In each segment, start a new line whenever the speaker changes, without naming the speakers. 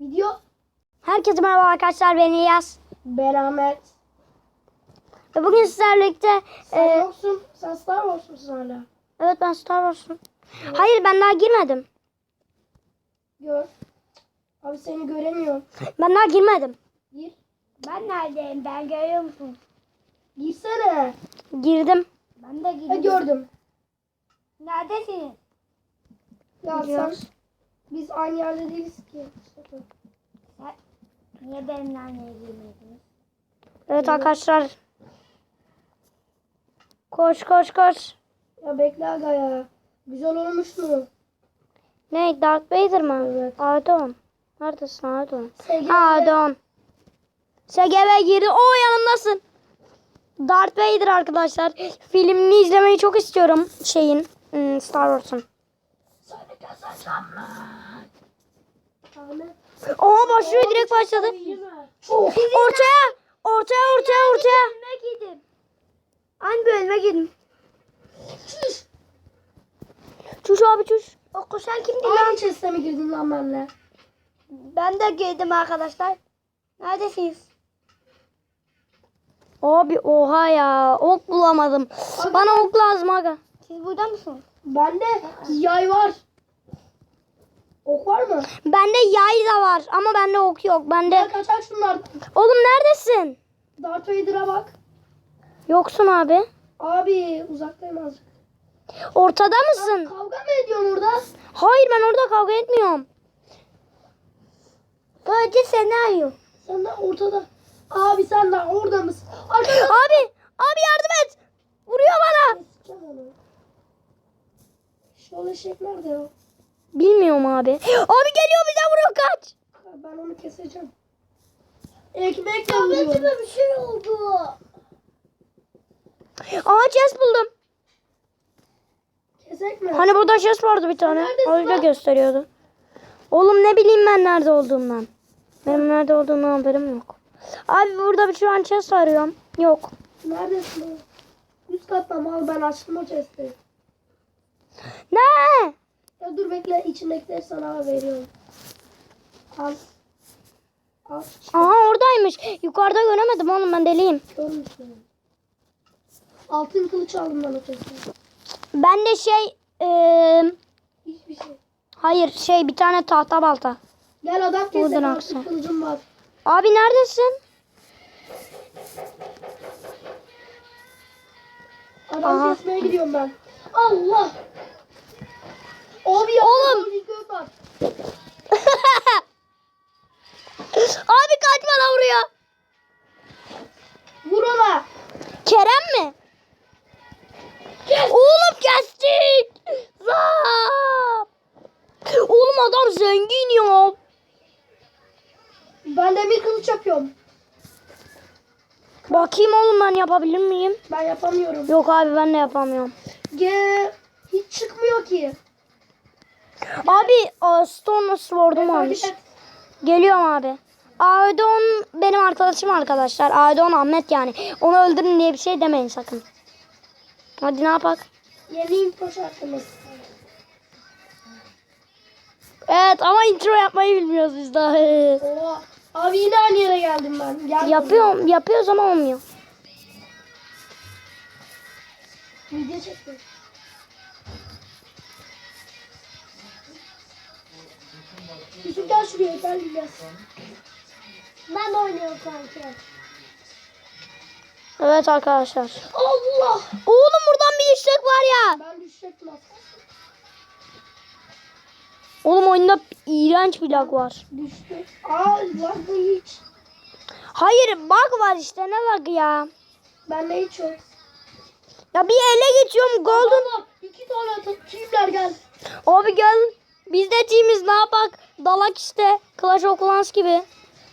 Video
Herkese merhaba arkadaşlar ben İlyas.
Ben Ahmet.
Ve bugün sizlerle birlikte
Sen
e,
yoksun. Sen Star Wars musun hala?
evet ben Star Wars'um. Hayır ben daha girmedim.
Gör. Abi seni göremiyorum.
Ben daha girmedim.
Gir.
Ben neredeyim? Ben görüyor musun?
Girsene.
Girdim.
Ben de
Ha,
gidiyorum.
gördüm.
Neredesin?
Ya sen. Biz aynı yerde değiliz ki.
Niye benimle anneye girmediniz?
Evet arkadaşlar. Koş koş koş.
Ya bekle aga ya. Güzel olmuş mu?
Ne Darth Vader mı?
Evet.
Ardon. Neredesin Ardon?
SGV.
Ardon. SGV girdi. O yanımdasın. Darth Vader arkadaşlar. Filmini izlemeyi çok istiyorum şeyin. hmm, Star Wars'un. Oha başlıyor direkt başladı.
Çok.
Ortaya. Ortaya ortaya ortaya.
Bölüme.
Hangi bölüme girdim? Çuş abi çuş.
O koşan kimdi
Aynı chest'e mi girdin lan benimle?
Ben de girdim arkadaşlar. Neredesiniz?
Abi oha ya. Ok bulamadım. Bana ok lazım aga.
Siz burada mısınız?
Bende yay var. Ok var mı?
Bende yay da var ama bende ok yok.
Ya
Bende
kaçak şunlardan.
Oğlum neredesin?
Darth Vader'a bak.
Yoksun abi.
Abi uzaktayım azıcık.
Ortada mısın?
Kavga mı ediyorsun orada?
Hayır ben orada kavga etmiyorum.
Böylece senaryo.
Sen de ortada. Abi sen de orada mısın? Arkadaşlar.
Abi, abi yardım et. Vuruyor bana.
Şu eşek nerede ya?
Bilmiyorum abi. Abi geliyor bize vuruyor kaç.
Ben onu keseceğim. Ekmek vuruyor.
bir şey oldu.
Aa chest buldum.
Kesek mi?
Hani burada chest vardı bir tane.
Neredesin lan?
gösteriyordu. Oğlum ne bileyim ben nerede olduğumdan. Benim nerede olduğumdan haberim yok. Abi burada bir şu an chest arıyorum. Yok.
Neredesin? Üst katta mal ben açtım o chest'i.
Ne?
Ya dur bekle içindekileri sana veriyorum. Al. Al.
Aha oradaymış. Yukarıda göremedim oğlum ben deliyim.
Görmüşsün. Altın kılıç aldım ben o.
Ben de şey eee,
Hiçbir şey.
hayır şey bir tane tahta balta.
Gel adam
Buradan
altın kılıcım var.
Abi neredesin?
Adam
Aha.
kesmeye gidiyorum ben. Allah. Abi ya.
Oğlum.
bir.
Abi kaç bana vuruyor.
Vur ona.
Kerem mi? Oğlum kestik. Zap. Oğlum adam zengin ya.
Ben demir kılıç yapıyorum.
Bakayım oğlum ben yapabilir miyim?
Ben yapamıyorum.
Yok abi ben de yapamıyorum.
Ge hiç çıkmıyor ki.
Abi Stone Sword'um
et.
Geliyorum abi. Aydon benim arkadaşım arkadaşlar. Aydon Ahmet yani. Onu öldürün diye bir şey demeyin sakın. Hadi ne yapak?
Yeni info şarkımız.
Evet ama intro yapmayı bilmiyoruz biz daha.
Oha. Abi yine aynı yere geldim ben. Geldim.
Yapıyorum, yapıyoruz ama olmuyor.
Video çektim. Yusuf gel şuraya gel.
Ben oynuyorum kanka.
Evet arkadaşlar.
Allah.
Oğlum buradan bir düşecek var ya.
Ben düşecektim.
Oğlum oyunda iğrenç bir lag var.
Düştü. Aa mı hiç?
Hayır bug var işte ne lag ya.
Bende hiç yok.
Ya bir ele geçiyorum golden.
Baba iki tane atıp kimler gel.
Abi gel. Biz de teamiz ne yapak? Dalak işte. Clash of Clans gibi.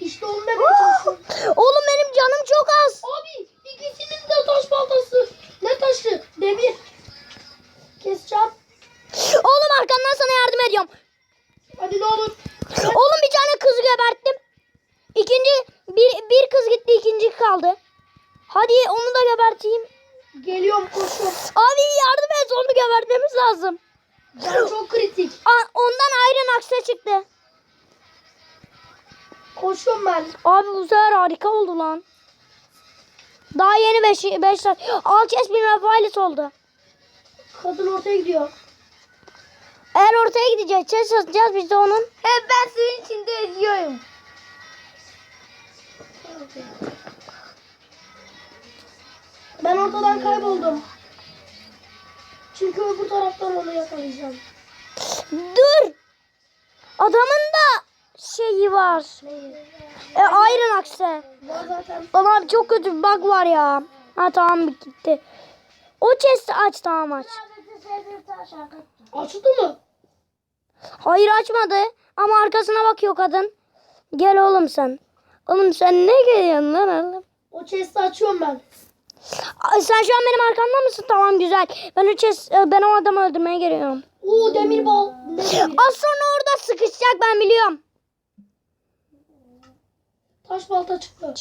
İşte onu demeye çalışıyorum.
Oğlum benim canım çok az.
Abi ikisinin de taş baltası. Ne taşı? Demir. Keseceğim.
Oğlum arkandan sana yardım ediyorum.
Hadi ne olur.
Oğlum bir tane kızı geberttim. İkinci bir, bir kız gitti ikinci kaldı. Hadi onu da geberteyim.
Geliyorum koşuyorum.
Abi yardım et onu gebertmemiz lazım.
Çok kritik.
Aa, ondan Iron Axe çıktı.
Koşuyorum ben.
Abi bu sefer harika oldu lan. Daha yeni 5 5 saat. Al kes bir Rafaelis oldu.
Kadın ortaya gidiyor.
Eğer ortaya gideceğiz, chest atacağız biz de onun.
Hep ben suyun içinde yüzüyorum.
Ben ortadan kayboldum. Çünkü öbür taraftan onu yakalayacağım.
Dur. Adamın da şeyi var.
Neyi?
E, Iron Axe. Lan abi çok kötü bir bug var ya. Ha tamam gitti. O chest'i aç tamam aç.
Açıldı mı?
Hayır açmadı. Ama arkasına bakıyor kadın. Gel oğlum sen. Oğlum sen ne geliyorsun lan oğlum?
O chest'i açıyorum ben.
Sen şu an benim arkamda mısın? Tamam güzel. Ben o e, ben o adamı öldürmeye geliyorum.
Oo demir bal.
Az sonra orada sıkışacak ben biliyorum.
Taş balta çıktı.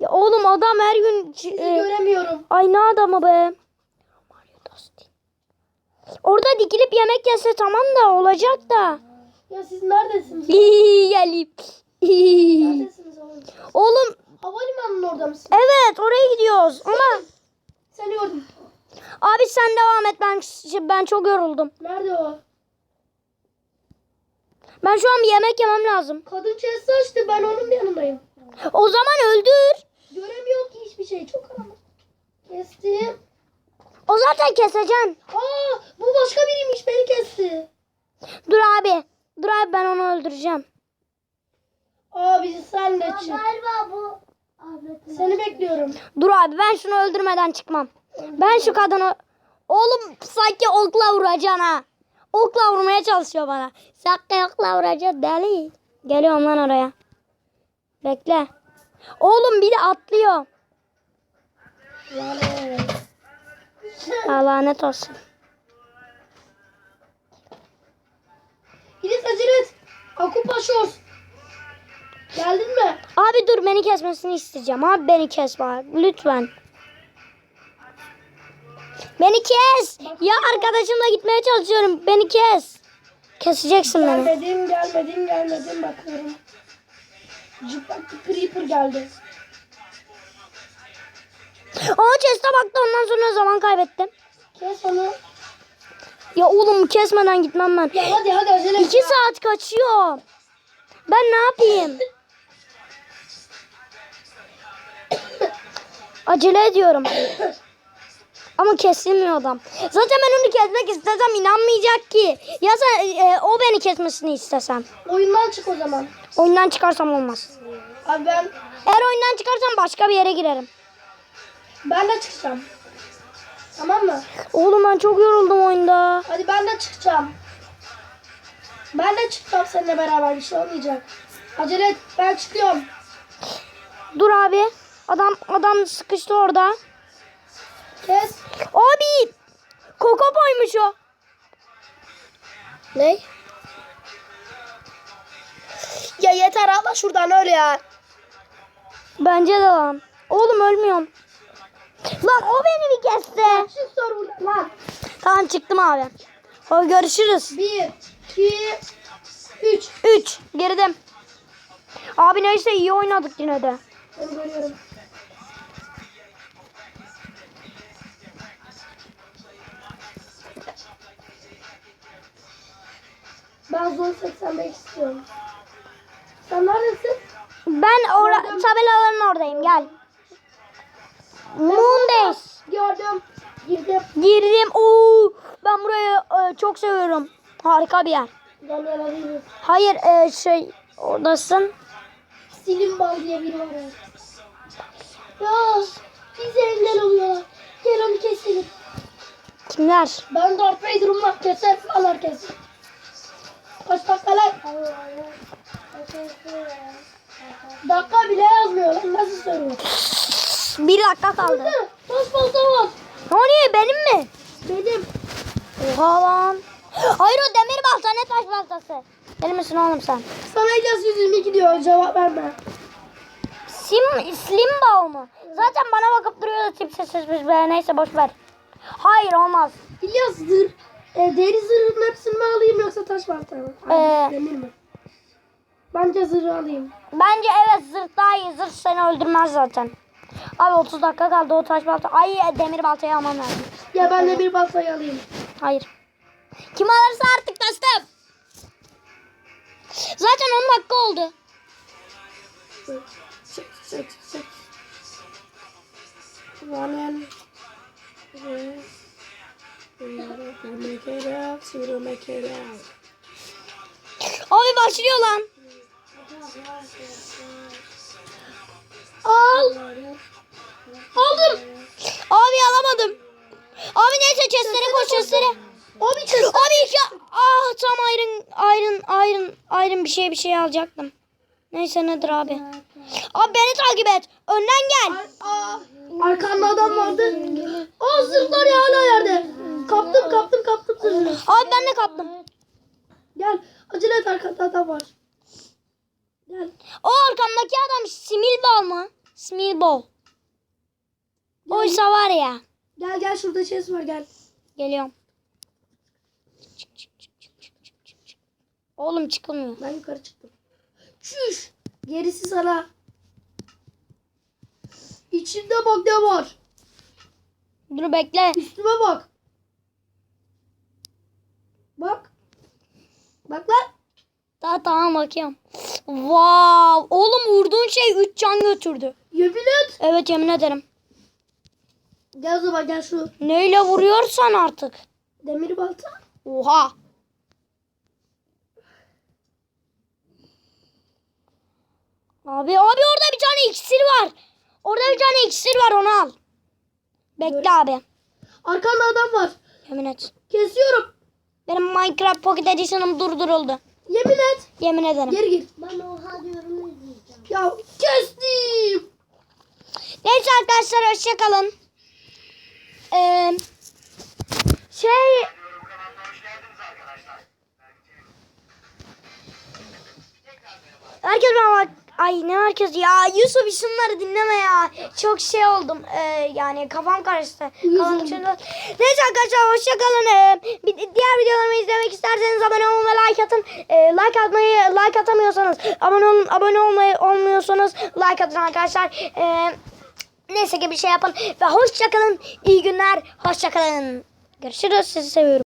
Ya oğlum adam her gün
Sizi
e,
göremiyorum.
ay ne adamı be. Orada dikilip yemek yese tamam da olacak da.
Ya siz neredesiniz?
Gelip.
Neredesiniz oğlum?
oğlum
Havalimanının orada mısın?
evet oraya gidiyoruz ama
Seni gördüm.
abi sen devam et ben ben çok yoruldum.
Nerede o?
Ben şu an bir yemek yemem lazım.
Kadın chest'i açtı. Ben onun yanındayım.
O zaman öldür.
Göremiyor ki hiçbir şey. Çok karanlık. Kestim.
O zaten keseceksin.
Aa bu başka biriymiş. Beni kesti.
Dur abi. Dur abi ben onu öldüreceğim.
Abi sen de çık.
Galiba bu Ahmet'in.
Seni bekliyorum.
Dur abi ben şunu öldürmeden çıkmam. Ben şu kadını... Oğlum sanki okla vuracaksın ha. Okla vurmaya çalışıyor bana. Sanki okla vuracaksın deli. Geliyorum lan oraya. Bekle. Oğlum bir de atlıyor.
Lanet
olsun.
İlis acele et. Akupa. Geldin mi?
Abi dur beni kesmesini isteyeceğim. Abi beni kesme. Lütfen. Beni kes. Ya arkadaşımla gitmeye çalışıyorum. Beni kes. Keseceksin beni.
Gelmedim, gelmedim, gelmedim. Bakıyorum. Cıplak bir creeper geldi.
Aa chest'e baktı ondan sonra zaman kaybettim.
Kes onu.
Ya oğlum kesmeden gitmem ben.
Ya hadi hadi acele et.
İki saat kaçıyor. Ben ne yapayım? Acele ediyorum. Ama kesilmiyor adam. Zaten ben onu kesmek istesem inanmayacak ki. Ya sen, e, o beni kesmesini istesem.
Oyundan çık o zaman.
Oyundan çıkarsam olmaz.
Abi ben
Eğer oyundan çıkarsam başka bir yere girerim.
ben de çıkacağım. Tamam mı?
Oğlum ben çok yoruldum oyunda.
Hadi ben de çıkacağım. Ben de çıkacağım seninle beraber bir şey olmayacak. Acele et ben çıkıyorum.
Dur abi. Adam adam sıkıştı orada.
Kes.
Abi. Koko boymuş o.
Ne? Ya yeter abla şuradan öyle ya.
Bence de lan. Oğlum ölmüyorum. Lan o beni bir kesti.
Çık sor buradan lan.
Tamam çıktım abi. O görüşürüz.
Bir, iki, üç.
3 girdim. Abi neyse iyi oynadık yine de.
Onu görüyorum. Ben zor 85 istiyorum. Sen neredesin?
Ben ora tabelaların oradayım gel. Moondays.
Gördüm. Girdim.
Girdim. Oo, ben burayı e, çok seviyorum. Harika bir yer.
Gel.
Hayır e, şey oradasın.
Silim bal diye biri var. Ya bize engel oluyorlar. Gel onu keselim.
Kimler?
Ben Darth Vader'ım lan keser falan herkes. Kaç dakika lan? Dakika bile yazmıyor nasıl söylüyor?
Bir dakika kaldı.
Taş balta var.
Ne oluyor benim mi?
Benim.
Oha lan. Hayır o demir balta ne taş baltası. Deli misin oğlum sen?
Sana İlyas 122 diyor cevap verme.
Sim, slim ball mı? Zaten bana bakıp duruyor da tipsiz biz be. Neyse boş ver. Hayır olmaz.
İlyas zırh. E, deri zırhın hepsini mi alayım yoksa taş balta mı?
Ee,
demir mi? Bence zırhı alayım.
Bence evet zırh daha iyi. Zırh seni öldürmez zaten. Abi 30 dakika kaldı o taş balta. Ay demir baltayı almam lazım.
Ya ben de bir baltayı alayım.
Hayır. Kim alırsa artık dostum. Zaten 10 dakika oldu.
Sık sık sık. Running.
Abi başlıyor lan.
Al. Aldım.
Abi alamadım. Abi neyse chestlere koş chestlere.
Abi kes.
Abi ya. Ah tam iron iron iron iron bir şey bir şey alacaktım. Neyse nedir abi. Abi beni takip et. Önden gel.
Aa, arkanda adam vardı. Aa zırhlar ya hala yerde. Kaptım kaptım kaptım zırhını.
Abi ben de kaptım.
Gel acele et arkanda adam var. Gel.
O arkamdaki adam Smilbal mı? Smilbal. Oysa var ya.
Gel gel şurada chest var gel.
Geliyorum. Oğlum çıkılmıyor.
Ben yukarı çıktım. Çüş. Gerisi sana. İçinde bak ne var.
Dur bekle.
Üstüme bak. Bak. Bak lan.
Daha tamam bakıyorum. Wow. Oğlum vurduğun şey 3 can götürdü.
Yemin et.
Evet yemin ederim.
Gel o zaman gel şu
Neyle vuruyorsan artık.
demir balta.
Oha. Abi abi orada bir tane iksir var. Orada bir tane iksir var onu al. Bekle abi.
Arkanda adam var.
Yemin et.
Kesiyorum.
Benim Minecraft Pocket Edition'ım durduruldu.
Yemin et.
Yemin ederim.
Geri gir.
Ben oha diyorum izleyeceğim.
Ya kestim.
Neyse arkadaşlar hoşçakalın. Ee, şey... Herkes bana. Ay ne herkes ya Yusuf şunları dinleme ya. Çok şey oldum. Ee, yani kafam karıştı. Kafam Neyse arkadaşlar hoşçakalın. Ee, bir, diğer videolarımı izlemek isterseniz abone olun ve like atın. Ee, like atmayı like atamıyorsanız abone olun. Abone olmayı olmuyorsanız like atın arkadaşlar. Ee, Neyse ki bir şey yapın ve hoşçakalın. İyi günler. Hoşçakalın. Görüşürüz. Sizi seviyorum.